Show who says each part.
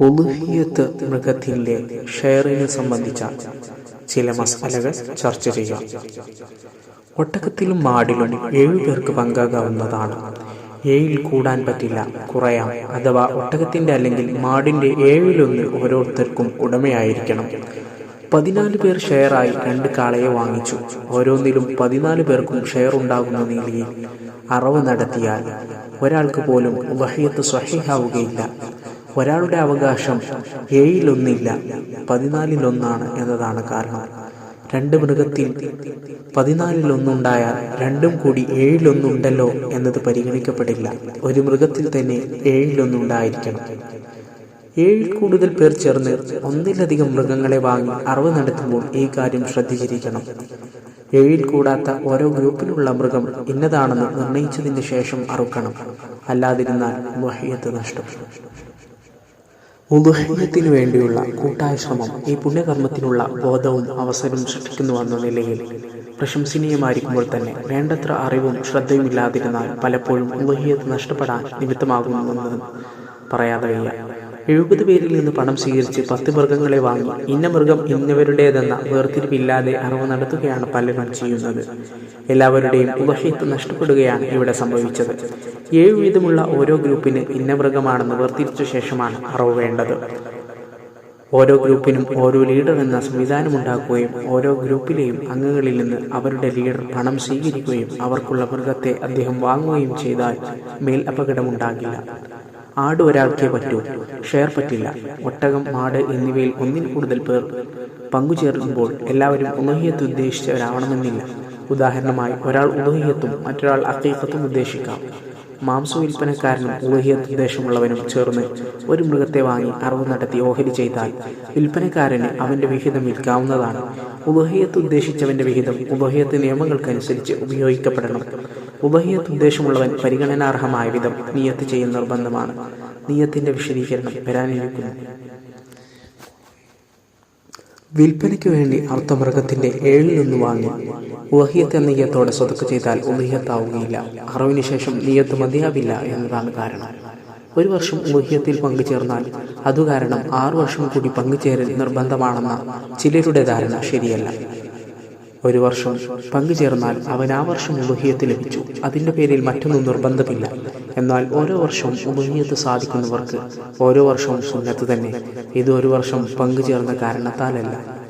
Speaker 1: ഉളുഹിയത്ത് മൃഗത്തിന്റെ ഷെയറിനെ സംബന്ധിച്ച ചില മസാലകൾ ചർച്ച ചെയ്യാം. ഒട്ടകത്തിലും മാടിലും ഏഴു പേർക്ക് പങ്കാകാവുന്നതാണ്. ഏഴിൽ കൂടാൻ പറ്റില്ല കുറയാം. അഥവാ ഒട്ടകത്തിന്റെ അല്ലെങ്കിൽ മാടിന്റെ ഏഴിലൊന്ന് ഓരോരുത്തർക്കും ഉടമയായിരിക്കണം. പതിനാല് പേർ ഷെയറായി രണ്ട് കാളയെ വാങ്ങിച്ചു. ഓരോന്നിലും പതിനാല് പേർക്കും ഷെയർ ഉണ്ടാകുന്ന നിലയിൽ അറവ് നടത്തിയാൽ ഒരാൾക്ക് പോലും വഹിയത്ത് സ്വഹിഹാവുകയില്ല. ഒരാളുടെ അവകാശം ഏഴിലൊന്നില്ല പതിനാലിലൊന്നാണ് എന്നതാണ് കാരണം. രണ്ട് മൃഗത്തിൽ പതിനാലിലൊന്നുണ്ടായാൽ രണ്ടും കൂടി ഏഴിലൊന്നുണ്ടല്ലോ എന്നത് പരിഗണിക്കപ്പെടില്ല. ഒരു മൃഗത്തിൽ തന്നെ ഏഴിലൊന്നുണ്ടായിരിക്കണം. ഏഴിൽ കൂടുതൽ പേർ ചേർന്ന് ഒന്നിലധികം മൃഗങ്ങളെ വാങ്ങി അറിവ് നടത്തുമ്പോൾ ഈ കാര്യം ശ്രദ്ധിച്ചിരിക്കണം ഏഴിൽ കൂടാത്ത ഓരോ ഗ്രൂപ്പിലുള്ള മൃഗം ഇന്നതാണെന്ന് നിർണയിച്ചതിന് ശേഷം അറുക്കണം. അല്ലാതിരുന്നാൽ മഹിയത്ത് നഷ്ടം. ഉദുഹയ്യത്തിനു വേണ്ടിയുള്ള കൂട്ടായ ശ്രമം ഈ പുണ്യകർമ്മത്തിനുള്ള ബോധവും അവസരവും സൃഷ്ടിക്കുന്നുവെന്ന നിലയിൽ പ്രശംസനീയമായിരിക്കുമ്പോൾ തന്നെ വേണ്ടത്ര അറിവും ശ്രദ്ധയുമില്ലാതിരുന്നാൽ പലപ്പോഴും ഉദുഹയ്യത്ത് നഷ്ടപ്പെടാൻ നിമിത്തമാകുമെന്ന് പറയാതെ വയ്യ. എഴുപത് പേരിൽ നിന്ന് പണം സ്വീകരിച്ച് പത്ത് മൃഗങ്ങളെ വാങ്ങി. ഇന്ന മൃഗം ഇന്നവരുടേതെന്ന വേർതിരിവില്ലാതെ അറിവ് നടത്തുകയാണ് പലരും ചെയ്യുന്നത്. എല്ലാവരുടെയും ഉപഹിത്ത് നഷ്ടപ്പെടുകയാണ് ഇവിടെ സംഭവിച്ചത്. ഏഴ് വീതമുള്ള ഓരോ ഗ്രൂപ്പിന് ഇന്ന മൃഗമാണെന്ന് വേർതിരിച്ച ശേഷമാണ് അറിവ് വേണ്ടത്. ഓരോ ഗ്രൂപ്പിനും ഓരോ ലീഡർ എന്ന സംവിധാനം ഉണ്ടാക്കുകയും ഓരോ ഗ്രൂപ്പിലെയും അംഗങ്ങളിൽ നിന്ന് അവരുടെ ലീഡർ പണം സ്വീകരിക്കുകയും അവർക്കുള്ള മൃഗത്തെ അദ്ദേഹം വാങ്ങുകയും ചെയ്താൽ മേൽ അപകടമുണ്ടാകില്ല. ആട് ഒരാൾക്കേ പറ്റൂ. ഷെയർ പറ്റില്ല. ഒട്ടകം മാട് എന്നിവയിൽ ഒന്നിൽ കൂടുതൽ പേർ പങ്കുചേർക്കുമ്പോൾ എല്ലാവരും ഉദഹിയത്ത് ഉദ്ദേശിച്ചവരാവണമെന്നില്ല. ഉദാഹരണമായി ഒരാൾ ഉദഹിയത്തും മറ്റൊരാൾ അക്കീക്കത്തും ഉദ്ദേശിക്കാം. മാംസ വിൽപ്പനക്കാരനും ഉദഹിയത്ത് ഉദ്ദേശമുള്ളവനും ചേർന്ന് ഒരു മൃഗത്തെ വാങ്ങി അറിവ് നടത്തി ഓഹരി ചെയ്താൽ വിൽപ്പനക്കാരന് അവന്റെ വിഹിതം വിൽക്കാവുന്നതാണ്. ഉലഹിയത്ത് ഉദ്ദേശിച്ചവന്റെ വിഹിതം ഉലഹിയത്ത് നിയമങ്ങൾക്കനുസരിച്ച് ഉപയോഗിക്കപ്പെടണം. ഉബഹിയത്ത് ഉദ്ദേശമുള്ളവൻ പരിഗണനാർഹമായ വിധം നിയത്ത് ചെയ്യൽ നിർബന്ധമാണ്. നിയത്തിന്റെ വിശദീകരണം വരാനിരിക്കുന്നു. വിൽപ്പനയ്ക്ക് വേണ്ടി അർത്ഥമൃഗത്തിന്റെ ഏഴിൽ നിന്ന് വാങ്ങി ഉവഹിയത്ത് നിയത്തോടെ സ്വതക്ക് ചെയ്താൽ ഉഹിയത്താവുകയില്ല അറിവിന് ശേഷം നിയത്ത് മതിയാവില്ല എന്നതാണ് കാരണം. ഒരു വർഷം ഉഹിയത്തിൽ പങ്കുചേർന്നാൽ ചേർന്നാൽ അതുകാരണം ആറു വർഷം കൂടി പങ്കുചേരൽ നിർബന്ധമാണെന്ന ചിലരുടെ ധാരണ ശരിയല്ല. ഒരു വർഷം പങ്കുചേർന്നാൽ അവൻ ആ വർഷം ഉപഹിയത്ത് ലഭിച്ചു. അതിന്റെ പേരിൽ മറ്റൊന്നും നിർബന്ധമില്ല. എന്നാൽ ഓരോ വർഷവും ഉപഹിയത്ത് സാധിക്കുന്നവർക്ക് ഓരോ വർഷവും സുന്നത്ത് തന്നെ. ഇത് ഒരു വർഷം പങ്കുചേർന്ന കാരണത്താലല്ല.